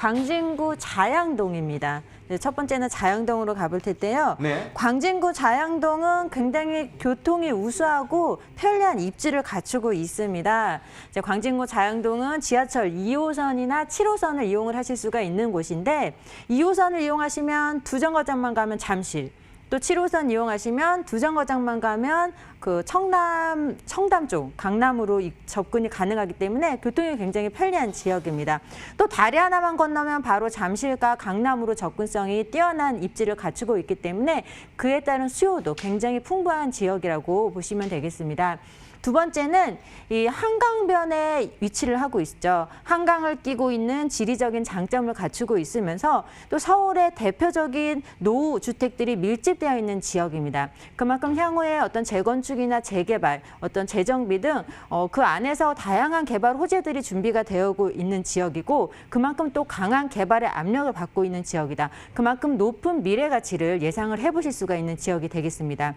광진구 자양동입니다. 네, 첫 번째는 자양동으로 가볼 텐데요. 네. 광진구 자양동은 굉장히 교통이 우수하고 편리한 입지를 갖추고 있습니다. 광진구 자양동은 지하철 2호선이나 7호선을 이용을 하실 수가 있는 곳인데 2호선을 이용하시면 두 정거장만 가면 잠실, 또 7호선 이용하시면 두 정거장만 가면 그 청남 청담 쪽 강남으로 이- 접근이 가능하기 때문에 교통이 굉장히 편리한 지역입니다. 또 다리 하나만 건너면 바로 잠실과 강남으로 접근성이 뛰어난 입지를 갖추고 있기 때문에 그에 따른 수요도 굉장히 풍부한 지역이라고 보시면 되겠습니다. 두 번째는 이 한강변에 위치를 하고 있죠. 한강을 끼고 있는 지리적인 장점을 갖추고 있으면서 또 서울의 대표적인 노후 주택들이 밀집되어 있는 지역입니다. 그만큼 향후에 어떤 재건축이나 재개발, 어떤 재정비 등 어, 그 안에서 다양한 개발 호재들이 준비가 되어오고 있는 지역이고 그만큼 또 강한 개발의 압력을 받고 있는 지역이다. 그만큼 높은 미래 가치를 예상을 해보실 수가 있는 지역이 되겠습니다.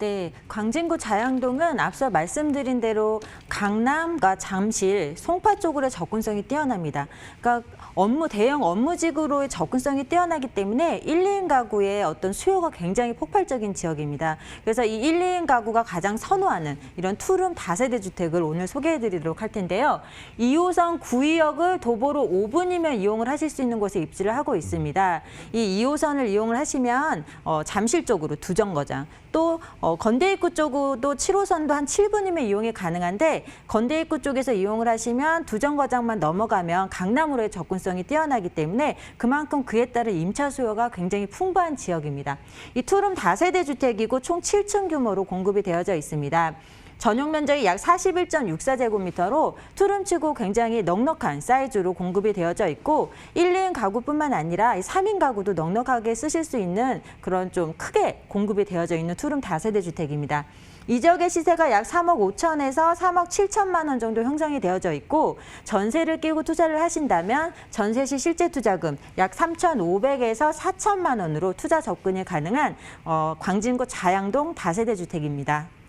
네, 광진구 자양동은 앞서 말씀드린 대로 강남과 잠실, 송파 쪽으로 접근성이 뛰어납니다. 그러니까 업무 대형 업무직으로의 접근성이 뛰어나기 때문에 1, 2인 가구의 어떤 수요가 굉장히 폭발적인 지역입니다. 그래서 이 1, 2인 가구가 가장 선호하는 이런 투룸 다세대 주택을 오늘 소개해드리도록 할 텐데요. 2호선 구의역을 도보로 5분이면 이용을 하실 수 있는 곳에 입지를 하고 있습니다. 이 2호선을 이용을 하시면 어, 잠실 쪽으로 두 정거장, 또 어, 건대 입구 쪽으로도 7호선도 한 7분이면 이용이 가능한데 건대 입구 쪽에서 이용을 하시면 두 정거장만 넘어가면 강남으로의 접근성이 뛰어나기 때문에 그만큼 그에 따른 임차 수요가 굉장히 풍부한 지역입니다. 이 투룸 다세대 주택이고 총 7층 규모로 공급이 되어져 있습니다. 전용 면적이 약 41.64제곱미터로 투룸치고 굉장히 넉넉한 사이즈로 공급이 되어져 있고 1, 2인 가구뿐만 아니라 3인 가구도 넉넉하게 쓰실 수 있는 그런 좀 크게 공급이 되어져 있는 투룸 다세대 주택입니다. 이 지역의 시세가 약 3억 5천에서 3억 7천만 원 정도 형성이 되어져 있고 전세를 끼고 투자를 하신다면 전세 시 실제 투자금 약 3,500에서 4천만 원으로 투자 접근이 가능한 어, 광진구 자양동 다세대 주택입니다.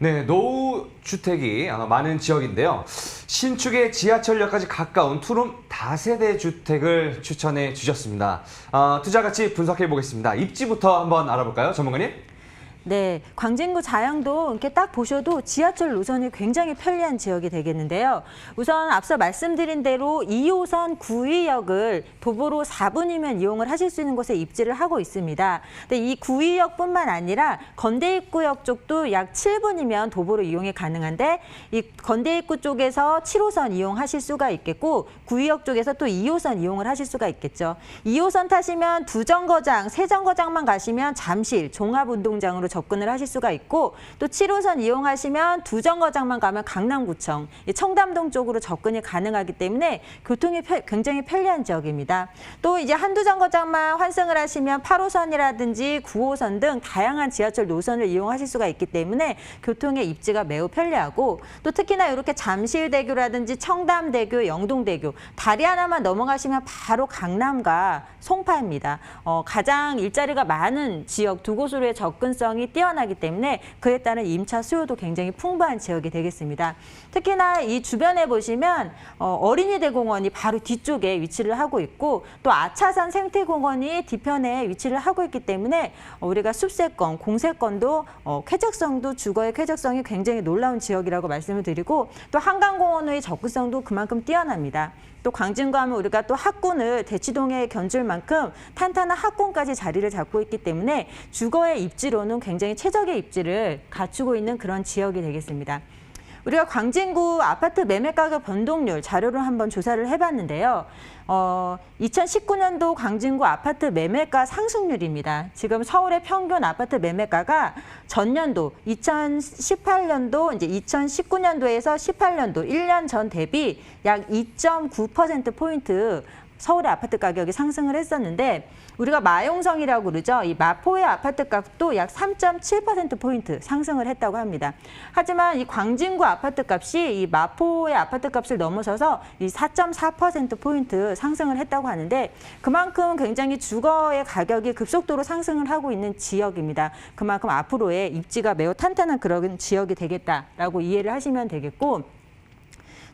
네, 노후 주택이 어, 많은 지역인데요. 신축의 지하철역까지 가까운 투룸 다세대 주택을 추천해 주셨습니다. 어, 투자 가치 분석해 보겠습니다. 입지부터 한번 알아볼까요, 전문가님? 네, 광진구 자양동 이렇게 딱 보셔도 지하철 노선이 굉장히 편리한 지역이 되겠는데요. 우선 앞서 말씀드린 대로 2호선 구의역을 도보로 4분이면 이용을 하실 수 있는 곳에 입지를 하고 있습니다. 근데 이 구의역뿐만 아니라 건대입구역 쪽도 약 7분이면 도보로 이용이 가능한데 이 건대입구 쪽에서 7호선 이용하실 수가 있겠고 구의역 쪽에서 또 2호선 이용을 하실 수가 있겠죠. 2호선 타시면 두 정거장, 세 정거장만 가시면 잠실 종합운동장으로 접근을 하실 수가 있고 또 7호선 이용하시면 두 정거장만 가면 강남구청, 이 청담동 쪽으로 접근이 가능하기 때문에 교통이 펴- 굉장히 편리한 지역입니다. 또 이제 한두 정거장만 환승을 하시면 8호선이라든지 9호선 등 다양한 지하철 노선을 이용하실 수가 있기 때문에 교통의 입지가 매우 편리하고 또 특히나 이렇게 잠실대교라든지 청담대교, 영동대교 다리 하나만 넘어가시면 바로 강남과 송파입니다. 어, 가장 일자리가 많은 지역 두 곳으로의 접근성이 뛰어나기 때문에 그에 따른 임차 수요도 굉장히 풍부한 지역이 되겠습니다. 특히나 이 주변에 보시면 어, 어린이 대 공원이 바로 뒤쪽에 위치를 하고 있고 또 아차산 생태공원이 뒤편에 위치를 하고 있기 때문에 어, 우리가 숲세권, 공세권도 어, 쾌적성도 주거의 쾌적성이 굉장히 놀라운 지역이라고 말씀을 드리고 또 한강공원의 접근성도 그만큼 뛰어납니다. 또 광진구 하면 우리가 또 학군을 대치동에 견줄 만큼 탄탄한 학군까지 자리를 잡고 있기 때문에 주거의 입지로는 굉장히 최적의 입지를 갖추고 있는 그런 지역이 되겠습니다. 우리가 광진구 아파트 매매 가격 변동률 자료를 한번 조사를 해봤는데요. 어, 2019년도 광진구 아파트 매매가 상승률입니다. 지금 서울의 평균 아파트 매매가가 전년도 2018년도 이제 2019년도에서 18년도 1년 전 대비 약 2.9% 포인트 서울의 아파트 가격이 상승을 했었는데 우리가 마용성이라고 그러죠. 이 마포의 아파트 값도 약 3.7%포인트 상승을 했다고 합니다. 하지만 이 광진구 아파트 값이 이 마포의 아파트 값을 넘어서서 이 4.4%포인트 상승을 했다고 하는데 그만큼 굉장히 주거의 가격이 급속도로 상승을 하고 있는 지역입니다. 그만큼 앞으로의 입지가 매우 탄탄한 그런 지역이 되겠다라고 이해를 하시면 되겠고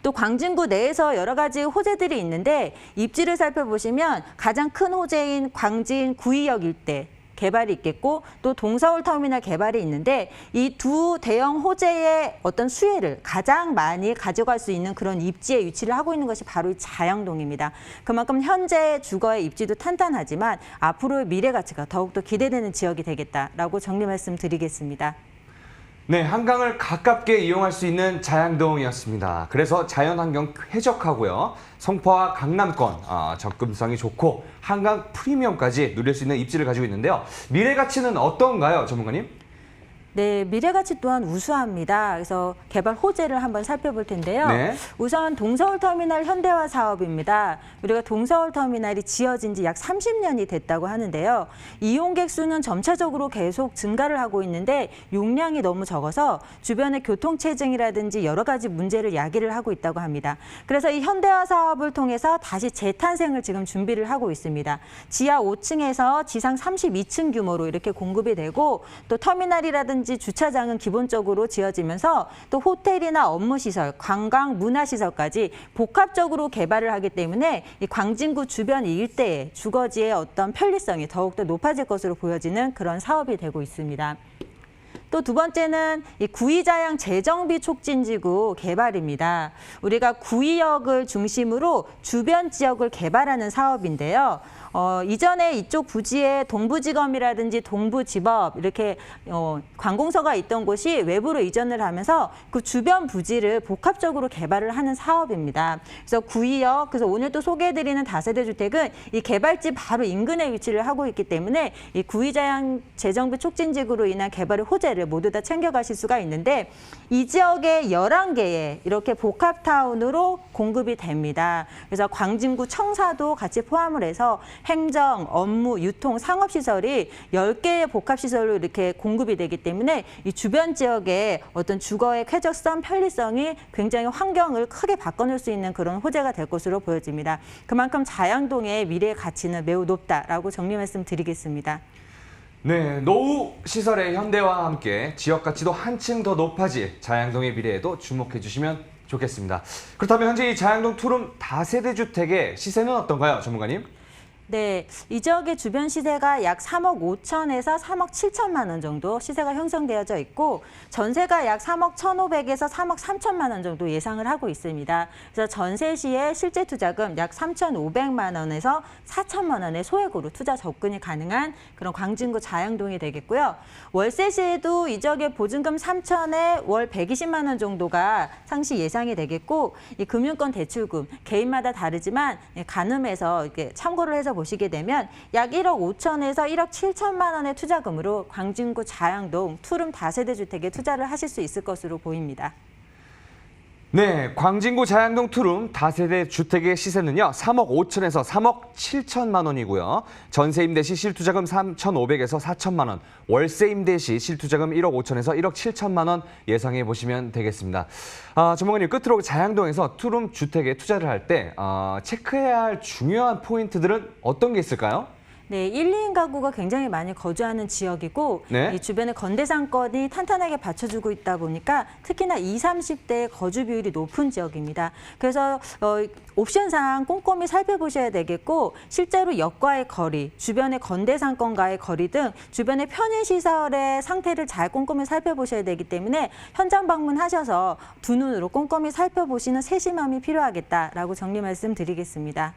또 광진구 내에서 여러 가지 호재들이 있는데 입지를 살펴보시면 가장 큰 호재인 광진 구의역 일대 개발이 있겠고 또 동서울 터미널 개발이 있는데 이 두 대형 호재의 어떤 수혜를 가장 많이 가져갈 수 있는 그런 입지에 위치를 하고 있는 것이 바로 이 자양동입니다. 그만큼 현재 주거의 입지도 탄탄하지만 앞으로의 미래 가치가 더욱더 기대되는 지역이 되겠다라고 정리 말씀드리겠습니다. 네, 한강을 가깝게 이용할 수 있는 자양동이었습니다. 그래서 자연환경 쾌적하고요. 성포와 강남권 아, 접근성이 좋고 한강 프리미엄까지 누릴 수 있는 입지를 가지고 있는데요. 미래 가치는 어떤가요, 전문가님? 네, 미래 가치 또한 우수합니다. 그래서 개발 호재를 한번 살펴볼 텐데요. 네. 우선 동서울 터미널 현대화 사업입니다. 우리가 동서울 터미널이 지어진 지 약 30년이 됐다고 하는데요. 이용객 수는 점차적으로 계속 증가를 하고 있는데 용량이 너무 적어서 주변의 교통체증이라든지 여러 가지 문제를 야기를 하고 있다고 합니다. 그래서 이 현대화 사업을 통해서 다시 재탄생을 지금 준비를 하고 있습니다. 지하 5층에서 지상 32층 규모로 이렇게 공급이 되고 또 터미널이라든지 주차장은 기본적으로 지어지면서 또 호텔이나 업무시설, 관광, 문화시설까지 복합적으로 개발을 하기 때문에 이 광진구 주변 일대의 주거지의 어떤 편리성이 더욱더 높아질 것으로 보여지는 그런 사업이 되고 있습니다. 또두 번째는 이 구의자양 재정비 촉진지구 개발입니다. 우리가 구의역을 중심으로 주변 지역을 개발하는 사업인데요. 어, 이전에 이쪽 부지에 동부지검이라든지 동부지법 이렇게 어, 관공서가 있던 곳이 외부로 이전을 하면서 그 주변 부지를 복합적으로 개발을 하는 사업입니다. 그래서 구의역, 그래서 오늘 또 소개해드리는 다세대 주택은 이 개발지 바로 인근에 위치를 하고 있기 때문에 이 구의자양 재정비 촉진지구로 인한 개발의 호재를 모두 다 챙겨가실 수가 있는데 이 지역에 11개의 이렇게 복합타운으로 공급이 됩니다. 그래서 광진구 청사도 같이 포함을 해서 행정, 업무, 유통, 상업시설이 10개의 복합시설로 이렇게 공급이 되기 때문에 이 주변 지역의 어떤 주거의 쾌적성, 편리성이 굉장히 환경을 크게 바꿔놓을 수 있는 그런 호재가 될 것으로 보여집니다. 그만큼 자양동의 미래의 가치는 매우 높다라고 정리 말씀 드리겠습니다. 네, 노후 시설의 현대화와 함께 지역 가치도 한층 더 높아질 자양동의 미래에도 주목해 주시면 좋겠습니다. 그렇다면 현재 이 자양동 투룸 다세대 주택의 시세는 어떤가요, 전문가님? 네, 이 지역의 주변 시세가 약 3억 5천에서 3억 7천만 원 정도 시세가 형성되어져 있고 전세가 약 3억 1,500에서 3억 3천만 원 정도 예상을 하고 있습니다. 그래서 전세 시에 실제 투자금 약 3,500만 원에서 4천만 원의 소액으로 투자 접근이 가능한 그런 광진구 자양동이 되겠고요. 월세 시에도 이 지역의 보증금 3천에 월 120만 원 정도가 상시 예상이 되겠고 이 금융권 대출금 개인마다 다르지만 가늠해서 이렇게 참고를 해서 보시게 되면 약 1억 5천에서 1억 7천만 원의 투자금으로 광진구 자양동 투룸 다세대 주택에 투자를 하실 수 있을 것으로 보입니다. 네, 광진구 자양동 투룸 다세대 주택의 시세는요. 3억 5천에서 3억 7천만 원이고요. 전세 임대 시 실투자금 3,500에서 4천만 원, 월세 임대 시 실투자금 1억 5천에서 1억 7천만 원 예상해 보시면 되겠습니다. 아, 전문가님 끝으로 자양동에서 투룸 주택에 투자를 할때 아, 체크해야 할 중요한 포인트들은 어떤 게 있을까요? 네, 1, 2인 가구가 굉장히 많이 거주하는 지역이고 네. 이 주변에 건대 상권이 탄탄하게 받쳐주고 있다 보니까 특히나 20, 30대의 거주 비율이 높은 지역입니다. 그래서 어, 옵션상 꼼꼼히 살펴보셔야 되겠고 실제로 역과의 거리, 주변의 건대 상권과의 거리 등 주변의 편의시설의 상태를 잘 꼼꼼히 살펴보셔야 되기 때문에 현장 방문하셔서 두 눈으로 꼼꼼히 살펴보시는 세심함이 필요하겠다라고 정리 말씀드리겠습니다.